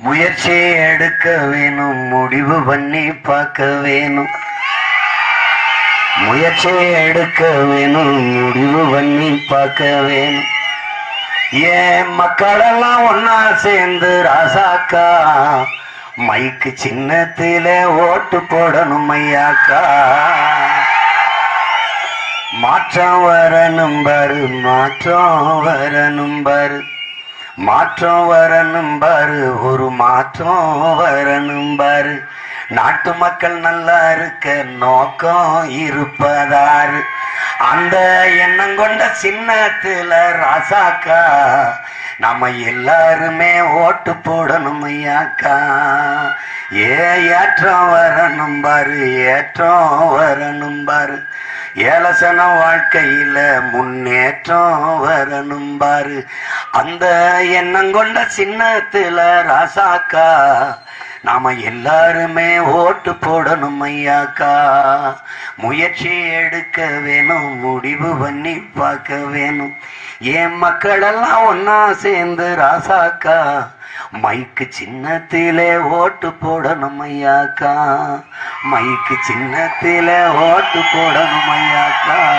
முயற்சி எடுக்க வேணும் முடிவு பண்ணி பார்க்க வேணும். முயற்சி எடுக்க வேணும் முடிவு பண்ணி பார்க்க வேணும். ஏன் மக்களெல்லாம் ஒன்னா சேர்ந்து ராசாக்கா? மைக்கு சின்னத்தில ஓட்டு போடணும் ஐயாக்கா. மாற்றம் வரணும் பாரு மாற்றம் வரணும் பாரு. மாற்றம் வரணும் பாரு ஒரு மாற்றம் வரணும் பாரு. நாட்டு மக்கள் நல்லா இருக்க நோக்கம் இருப்பதாரு. அந்த எண்ணம் கொண்ட சின்னத்துல ராசாக்கா நம்ம எல்லாருமே ஓட்டு போடணும் ஐயாக்கா. ஏ ஏற்றம் வரணும் பாரு ஏற்றம் வரணும் பாரு. ஏலசன வாழ்க்கையில முன்னேற்றம் வரணும் பாரு. அந்த எண்ணம் கொண்ட சின்னத்துல ராசாக்கா நாம எல்லாருமே ஓட்டு போடணும் ஐயாக்கா. முயற்சி எடுக்க வேணும் முடிவு பண்ணி பார்க்க வேணும். என் மக்களெல்லாம் ஒன்னா சேர்ந்து ராசாக்கா மைக்கு சின்னத்திலே ஓட்டு போடணும் ஐயாக்கா. மைக்கு சின்னத்திலே ஓட்டு போடணும் ஐயாக்கா.